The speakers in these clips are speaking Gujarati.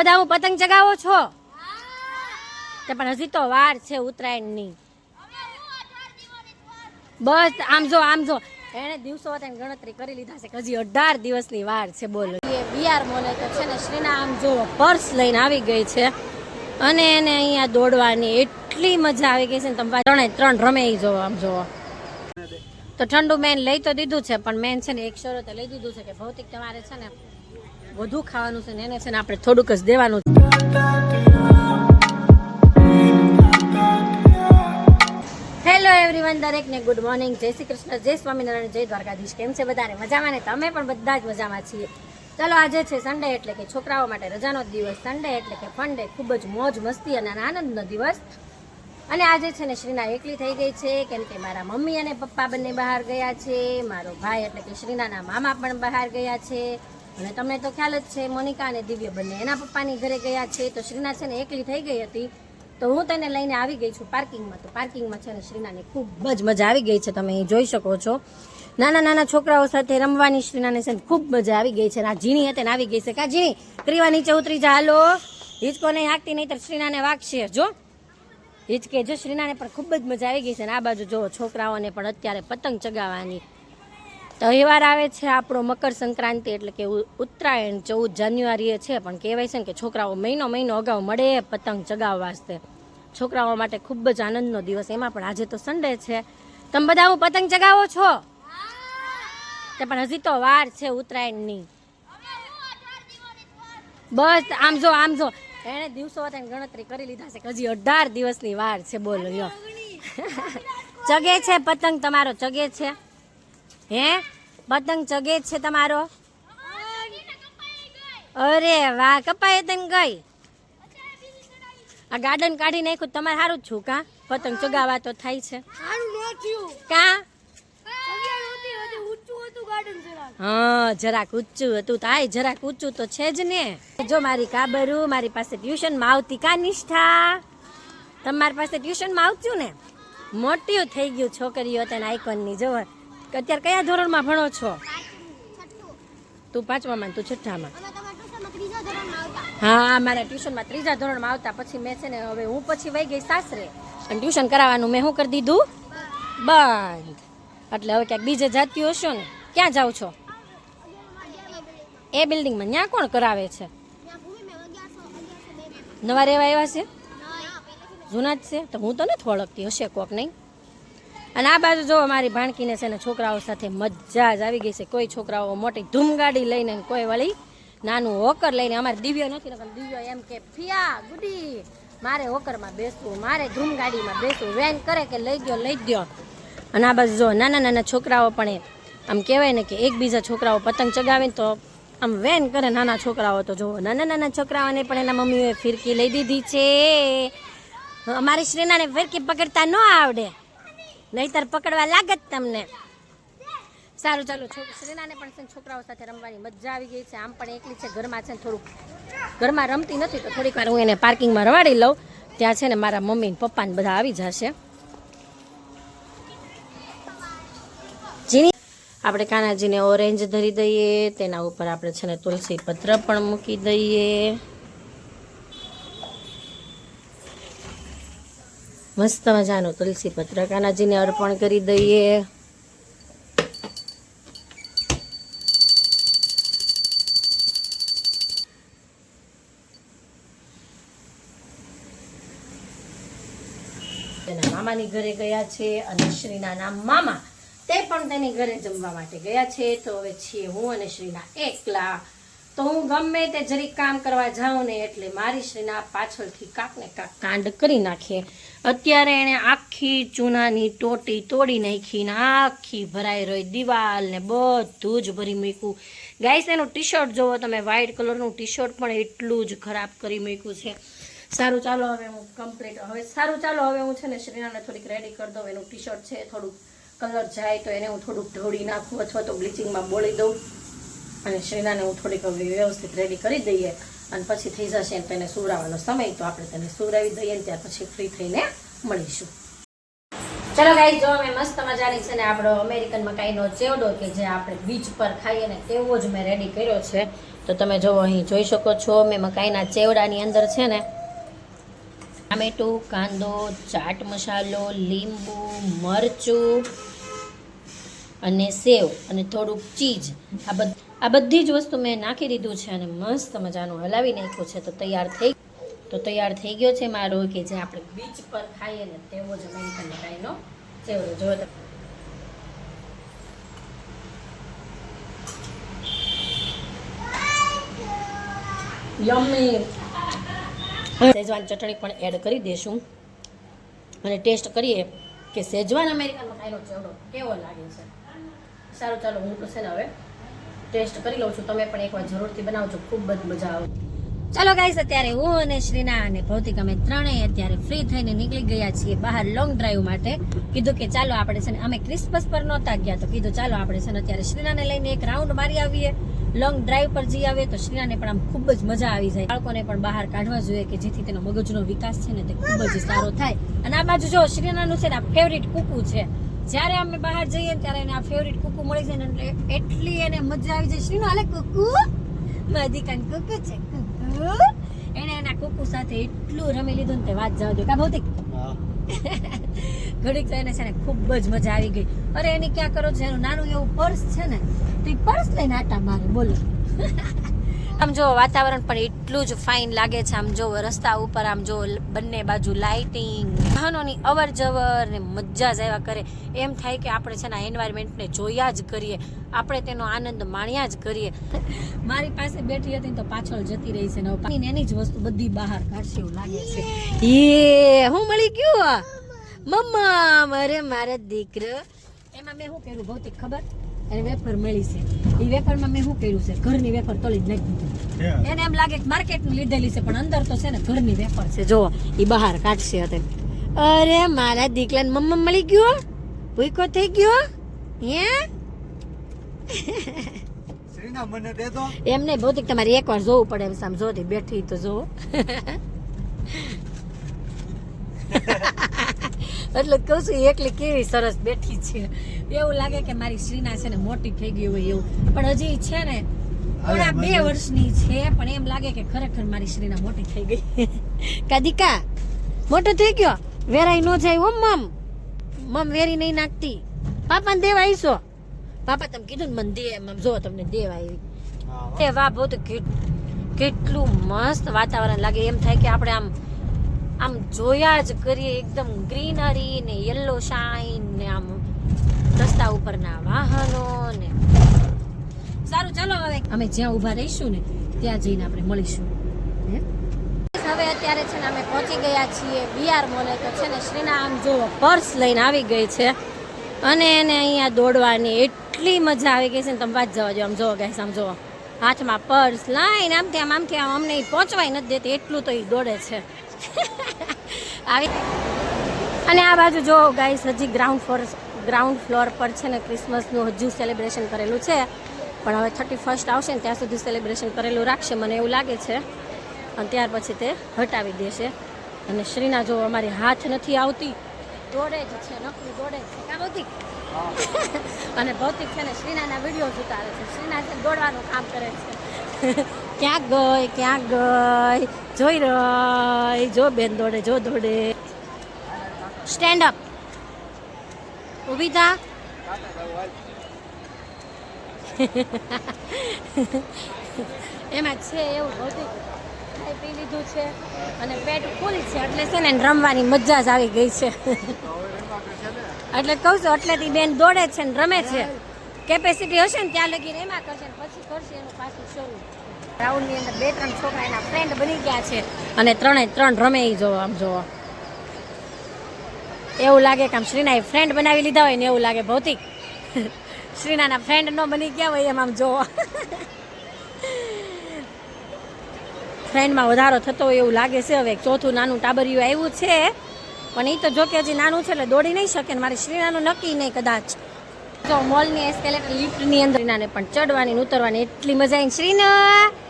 બધા હું પતંગ ચગાવો છો? તે પણ હજી તો વાર છે ઉત્તરાયણની. બસ, આમ જો આમ જો. એને દિવસો હતા ગણતરી કરી લીધા છે હજી અઢાર દિવસની વાર છે, બોલો. બિયાર મોલે તો છે ને શ્રીના આમ જો પર્સ લઈને આવી ગઈ છે. અને એને અહીંયા દોડવાની એટલી મજા આવી ગઈ છે ને, તમે ત્રણે ત્રણ રમે જોવો, આમ જોવો. તો ઠંડુ મેન લઈ તો દીધું છે, પણ મેન છે ને એક શરતે લઈ દીધું છે કે ભૌતિક તમારે છે ને વધુ ખાવાનું છે ને એને છે ને આપણે થોડુંક જ દેવાનું છે. હેલો એવરીવન દરેકને ગુડ મોર્નિંગ જય શ્રી કૃષ્ણ, જય સ્વામિનારાયણ, જય દ્વારકાધીશ. કેમ છે બધાને? મજામાં ને? તમે પણ બધા જ મજામાં છીએ. ચલો, આજે છે સન્ડે એટલે કે છોકરાઓ માટે રજાનો દિવસ. સન્ડે એટલે કે ફંડે ખૂબ જ મોજ, મસ્તી અને આનંદનો દિવસ. અને આજે છે ને શ્રીના એકલી થઈ ગઈ છે, કેમ કે મારા મમ્મી અને પપ્પા બંને બહાર ગયા છે. મારો ભાઈ એટલે કે શ્રીનાના મામા પણ બહાર ગયા છે. અને તમને તો ખ્યાલ જ છે, મોનિકા અને દિવ્ય બંને એના પપ્પાની ઘરે ગયા છે, તો શ્રીના છે ને એકલી થઈ ગઈ હતી. તો હું તેને લઈને આવી ગઈ છું પાર્કિંગમાં. તો પાર્કિંગમાં છે ને શ્રીનાને ખૂબ જ મજા આવી ગઈ છે, તમે અહીં જોઈ શકો છો. નાના નાના છોકરાઓ સાથે રમવાની શ્રીનાને છે ને ખૂબ મજા આવી ગઈ છે. આ ઝીણી હતી ને આવી ગઈ છે. કા ઝીણી? ક્રીવા નીચે ઉતરી જા. હાલો. હિંચકો નહીં હાંકતી નહીં તો શ્રીનાને વાગશે. જો. હિચકે જો શ્રીનાને પણ ખૂબ જ મજા આવી ગઈ છે. અને આ બાજુ જો, છોકરાઓને પણ અત્યારે પતંગ ચગાવવાની તહેવાર આવે છે આપણો મકર સંક્રાંતિ એટલે કે ઉત્તરાયણ, ચૌદ જાન્યુઆરીએ છે, પણ કહેવાય છે ને કે છોકરાઓ મહિનો મહિનો અગાઉ મળે પતંગ ચગાવવા વાસ્તે. છોકરાઓ માટે ખૂબ જ આનંદનો દિવસ. એમાં પણ આજે તો સન્ડે છે. તમે બધા હું પતંગ ચગાવો છો? તે પણ હજી તો વાર છે ઉત્તરાયણની. બસ, આમ જો આમ જો. એણે દિવસો હતા ગણતરી કરી લીધા છે કે હજી અઢાર દિવસની વાર છે. બોલો ચગે છે પતંગ તમારો? ચગે છે? હે? પતંગ ચગે છે તમારો? અરે વાહ કપાય તને ગઈ. આ ગાર્ડન કાઢી નાખ્યું તમારે સારું જ છું કા? પતંગ ચગાવવા તો થાય છે. કા? હા જરાક ઊંચું હતું. તો આય જરાક ઊંચું તો છે જ ને. જો મારી કાબરું મારી પાસે ટ્યુશનમાં આવતી કા નિષ્ઠા? તમારી પાસે ટ્યુશનમાં આવતું ને? મોટી થઈ ગયું છોકરીઓ તેને આઈકોનની જો અત્યારે કયા ધોરણમાં ભણો છો? તું પાંચમામાં તું છઠ્ઠામાં? હા મારા ટ્યુશનમાં ત્રીજા ધોરણમાં આવતા. પછી મેં છે ને હવે હું પછી વહી ગઈ સાસરે. અને ટ્યુશન કરાવવાનું મેં શું કરી દીધું? બંધ. એટલે હવે ક્યાંક બીજે જાતી હશો ને ક્યાં જાઓ છો? એ બિલ્ડિંગમાં ત્યાં કોણ કરાવે છે? નવા રહેવા આવ્યા છે? જૂના જ છે? તો હું તો નથી ઓળખતી હશે કોક નહીં? અને આ બાજુ જો મારી ભાણકીને છે ને છોકરાઓ સાથે મજા જ આવી ગઈ છે. કોઈ છોકરાઓ મોટી ધૂમગાડી લઈને કોઈ વળી નાનું હોકર લઈને અમારે દિવ્ય નથી નકર દિવ્ય એમ કે, ફિયા, ગુડી, મારે હોકરમાં બેસવું, મારે ધૂમગાડીમાં બેસવું. વેન કરે કે લઈ ગયો લઈ ગયો. અને આ બાજુ જો નાના નાના છોકરાઓ પણ આમ કહેવાય ને કે એકબીજા છોકરાઓ પતંગ ચગાવીને તો આમ વેન કરે નાના છોકરાઓ તો જુઓ. નાના નાના છોકરાઓને પણ એના મમ્મીએ ફિરકી લઈ દીધી છે. અમારી શ્રીનાને ફિરકી પકડતા ન આવડે. નહીતર પકડવા લાગત તમને. સારું, ચાલો શ્રીનાને પણ છે છોકરાઓ સાથે રમવાની મજા આવી ગઈ છે. આમ પણ એકલી છે, ઘરમાં છે ને થોડુંક ઘરમાં રમતી નથી, તો થોડીક વાર હું એને પાર્કિંગમાં રવાડી લઉં. ત્યાં છે ને મારા મમ્મી ને પપ્પા ને બધા આવી જશે. જીની આપણે કાનાજીને ઓરેન્જ ધરી દઈએ, તેના ઉપર આપણે છે ને તુલસી પત્ર પણ મૂકી દઈએ. મસ્ત મજાનું તુલસી પત્ર અર્પણ કરી દઈએ. મામાની ઘરે ગયા છે અને શ્રીના નામ મામા. તે પણ તેની ઘરે જમવા માટે ગયા છે. તો હવે છીએ હું અને શ્રીના એકલા. તો હું ગમે તે જરીક કામ કરવા જાઉં ને એટલે મારી શ્રીના પાછળથી કાંક ને કાંક કાંડ કરી નાખે. અત્યારે એણે આખી ચૂનાની ટોટી તોડી નાખી ને આખી ભરાઈ રહી દિવાલ ને બધું જ ભરી મૂક્યું. ગાઈસ એનું ટી શર્ટ જોવો તમે વ્હાઈટ કલરનું ટી શર્ટ પણ એટલું જ ખરાબ કરી મૂક્યું છે. સારું, ચાલો હવે હું કમ્પ્લીટ હવે સારું, ચાલો હવે હું છે ને શ્રીનાને થોડીક રેડી કરી દઉં. એનું ટી શર્ટ છે, થોડુંક કલર જાય તો એને હું થોડુંક ઢોળી નાખું અથવા તો બ્લીચિંગમાં બોળી દઉં. અને શ્રીનાને હું થોડીક વ્યવસ્થિત રેડી કરી દઈએ અને પછી થઈ જશે ને તેને સુવડાવવાનો સમય, તો આપણે તેને સુવડાવી દઈએ ને ત્યાર પછી ફ્રી થઈને મળીશું. ચલો ગાઈ જો અમે મસ્ત મજાની છે ને આપણો અમેરિકન મકાઈનો ચેવડો કે જે આપણે બીચ પર ખાઈએ ને તેવો જ મેં રેડી કર્યો છે. તો તમે જો અહીં જોઈ શકો છો મેં મકાઈના ચેવડાની અંદર છે ને ટામેટું, કાંદો, ચાટ મસાલો, લીંબુ, મરચું અને સેવ અને થોડુંક ચીઝ. આ બધ આ બધી જ વસ્તુ મેં નાખી દીધું છે અને મસ્ત મજાનું હલાવી નાખ્યું છે. તો તૈયાર થઈ તો તૈયાર થઈ ગયો છે મારો કે જે આપણે બીચ પર ખાઈએ ને તેવો જ અમેરિકન મકાઈનો ચેવડો જો યમ્મી. સેજવાન ચટણી પણ એડ કરી દેશું. અને ટેસ્ટ કરીએ કે સેજવાન અમેરિકન મકાઈનો ચેવડો કેવો લાગે છે. સારું ચાલો હું તો છે ને હવે ટેસ્ટ કરી લઉં છું. તમે પણ એકવાર જરૂરથી બનાવજો. ખૂબ જ મજા આવે ચાલો ગાઈસ અત્યારે હું અને શ્રીના અને ભૌતિક અમે ત્રણેય અત્યારે ફ્રી થઈને નીકળી ગયા છીએ બહાર લોંગ ડ્રાઈવ માટે. કીધું કે ચાલો આપણે છે ને, અમે ક્રિસમસ પર નહોતા ગયા, તો કીધું ચાલો આપણે છે ને, અત્યારે શ્રીનાને લઈને એક રાઉન્ડ મારી આવીએ. લોંગ ડ્રાઈવ પર જઈ આવીએ, તો શ્રીનાને પણ આમ ખૂબ જ મજા આવી જાય. બાળકોને પણ બહાર કાઢવા જોઈએ કે જેથી તેનો મગજનો વિકાસ છે ને તે ખૂબ જ સારો થાય. અને આ બાજુ જો શ્રીનાનું છે ને, આ ફેવરિટ કુકુ છે. જ્યારે અમે બહાર જઈએ ત્યારે એને આ ફેવરિટ કુકુ મળી જાય ને એટલે એટલી એને મજા આવી જાય. શું હાલે કુકુ? મારી કાન કુકુ છે. કુકુ? એને એના કુકુ સાથે એટલું રમી લીધું ને તે વાત જવા દો કા ભૌતિક? ઘડીક તો એને છે ને ખૂબ જ મજા આવી ગઈ. અરે એને ક્યાં કરો છો? એનું નાનું એવું પર્સ છે ને તો એ પર્સ લઈને આટા મારે બોલો. આમ જો વાતાવરણ પણ એટલું જ ફાઇન લાગે છે. આમ જો રસ્તા ઉપર આમ જો બંને બાજુ લાઇટિંગ વાહનોની અવર જવર ને મજા જ આવ્યા કરે. એમ થાય કે આપણે છે ને એન્વાયરમેન્ટને જોયા જ કરીએ. આપણે તેનો આનંદ માણ્યા જ કરીએ. મારી પાસે બેઠી હતી તો પાછળ જતી રહી છે ને એની જ વસ્તુ બધી બહાર કાઢશે એવું લાગે છે. એ હું મળી ગયું? મમ્મા મારે મારા દીકરો. એમાં મેં શું કર્યું ભૌતિક ખબર? એને વેફર મળી છે. એ વેફરમાં મેં શું કર્યું છે? ઘરની વેફર તોડી જ નાખી દીધી. એને એમ લાગે કે માર્કેટની લીધેલી છે પણ અંદર તો છે ને ઘરની વેફર છે. જો એ બહાર કાઢશે અત્યારે અરે મારા દીકરાને મમ્મા મળી ગયો ભૂખો થઈ ગયો હે. શ્રીના મને દે દો. એમ નહીં ભૌતિક તમારે એકવાર જોવું પડે એમ સામ. જોતી બેઠી તો જો એટલે કહું છું એકલી કેવી સરસ બેઠી છે. એવું લાગે કે મારી શ્રીના છે ને મોટી થઈ ગઈ હોય એવું. પણ હજી છે ને થોડા બે વર્ષની છે પણ એમ લાગે કે ખરેખર મારી શ્રીના મોટી થઈ ગઈ. કાદિકા મોટો થઈ ગયો? વેરાઈ નો જાય ઓમ મમ. મમ વેરી નહીં નાખતી. પાપાને દેવા આવીશો પાપા તમે કીધું ને મને દે એમ જો તમને દેવા આવી. એ વાહ બહુ તો કેટલું મસ્ત વાતાવરણ લાગે. એમ થાય કે આપણે આમ આમ જોયા જ કરીએ એકદમ ગ્રીનરી ને યલો શાઇન ને આમ રસ્તા ઉપરના વાહનો ને. સારું, ચાલો હવે અમે જ્યાં ઊભા રહીશું ને, ત્યાં જઈને આપણે મળીશું? હવે અત્યારે છે ને અમે પહોંચી ગયા છીએ બીઆર મોલે તો છે ને શ્રીના આમ જો પર્સ લઈને આવી ગઈ છે. અને એને અહીંયા દોડવાની એટલી મજા આવી ગઈ છે ને, તમે વાત જવા જો આમ જોવો ગાઈસ આમ જોવો. હાથમાં પર્સ લાઈને આમ ત્યાં આમ અમને ઈ પહોંચવાય નથી દેતી, એટલું તો એ દોડે છે. આવી. અને આ બાજુ જો ગાઈસ હજી ગ્રાઉન્ડ ફ્લોર ગ્રાઉન્ડ ફ્લોર પર છે ને ક્રિસમસનું હજુ સેલિબ્રેશન કરેલું છે. પણ હવે થર્ટી ફર્સ્ટ આવશે ને ત્યાં સુધી સેલિબ્રેશન કરેલું રાખશે. મને એવું લાગે છે. અને ત્યાર પછી તે હટાવી દેશે. અને શ્રીના જો અમારી હાથ નથી આવતી દોડે જ છે નકલી દોડે જ છે. કા ભૌતિક? અને ભૌતિક છે ને શ્રીનાના વીડિયો ઉતારે છે. શ્રીના દોડવાનું કામ કરે છે. ક્યાં ગઈ ક્યાં ગઈ? જોઈ રહી, જો બેન દોડે, જો દોડે. સ્ટેન્ડ અપ ઊભી થા. એમાં છે એવું ભૌતિક ખાઈ પી લીધું છે અને પેટ ફૂલ છે. એટલે છે ને રમવાની મજા જ આવી ગઈ છે. એટલે કહું છું એટલેથી બેન દોડે છે ને રમે છે. કેપેસિટી હશે ને ત્યાં લગી એમાં કરશે ને પછી કરશે એનું પાછું શરૂ. રાઉન્ડની અંદર બે, ત્રણ છોકરા એના ફ્રેન્ડ બની ગયા છે અને ત્રણે ત્રણ રમે એ જોવો, આમ જોવો. એવું લાગે કે આમ શ્રીનાએ ફ્રેન્ડ બનાવી લીધા હોય ને એવું લાગે ભૌતિક. શ્રીનાના ફ્રેન્ડ ન બની ગયા હોય એમ આમ જોવો. ફ્રેન્ડમાં વધારો થતો હોય એવું લાગે છે. હવે ચોથું નાનું ટાબરિયું આવ્યું છે. પણ એ તો જો કે હજી નાનું છે એટલે દોડી નહીં શકે ને મારે શ્રીનાનું નક્કી નહીં કદાચ. જો મોલની એસ્કેલેટર લિફ્ટની અંદર શ્રીનાને પણ ચડવાની ઉતરવાની એટલી મજા આવી શ્રીના!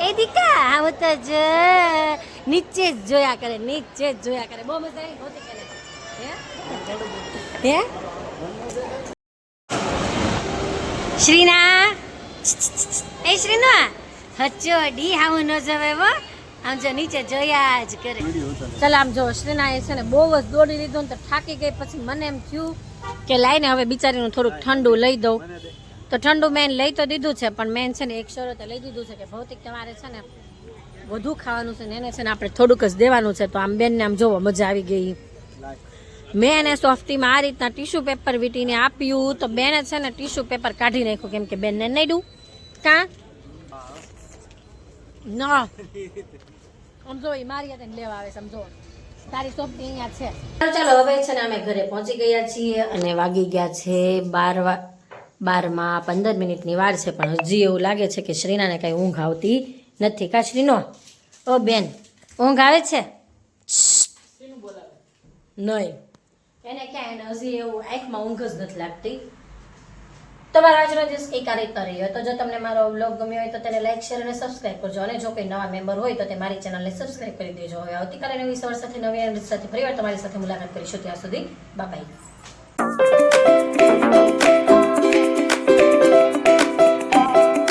એ દીકા આવું તો જ. નીચે જ જોયા કરે, નીચે જ જોયા કરે. બહુ મજા આવી, હોતી કરે હે? શ્રીના? એ શ્રીના? હચ્ચો ડી હાવું ન જવે વો આમ જો નીચે જોયા જ કરે. ચાલ, આમ જો, શ્રીના એ છે ને બહુ જ દોડી લીધું ને તો થાકી ગઈ. પછી મને એમ થયું કે લાઈને હવે બિચારીનું થોડુંક ઠંડુ લઈ દઉં. તો ઠંડુ મેન લઈ તો દીધું છે, પણ મેન છે ને એક શરતે લઈ દીધું છે કે ભૌતિક તમારે છે ને વધુ ખાવાનું છે ને એને છે ને આપણે થોડુંક જ દેવાનું છે. તો આમ બેનને આમ જોવો, મજા આવી ગઈ. મેં એને સોફ્ટીમાં આ રીતના ટીશ્યુ પેપર વીટીને આપ્યું તો બેને છે ને ટીશ્યુ પેપર કાઢી નાખ્યું, કેમ કે બેનને દઉં. કાં? ના. સમજો એ મારી હાથે લેવા આવે સમજો તારી સોફ્ટી અહીંયા છે. ચાલો, હવે છે ને અમે ઘરે પહોંચી ગયા છીએ અને વાગી ગયા છે બાર વા બારમાં પંદર મિનિટની વાર છે, પણ હજી એવું લાગે છે કે શ્રીનાને કાંઈ ઊંઘ આવતી નથી. કા શ્રીનો? ઓ બેન, ઊંઘ આવે છે? નહીં. એને ક્યાં એને હજી એવું આંખમાં ઊંઘ જ નથી લાગતી. તમારો આજનો દિવસ કંઈક આ રીતનો રહ્યો. તો જો તમને મારો બ્લોગ ગમ્યો હોય તો તેને લાઈક શેર અને સબસ્ક્રાઇબ કરજો. અને જો કોઈ નવા મેમ્બર હોય તો તે મારી ચેનલને સબસ્ક્રાઇબ કરી દેજો. હવે આવતીકાલે નવી સવાર સાથે, નવી સાથે ફરીવાર તમારી સાથે મુલાકાત કરીશું. ત્યાં સુધી બાય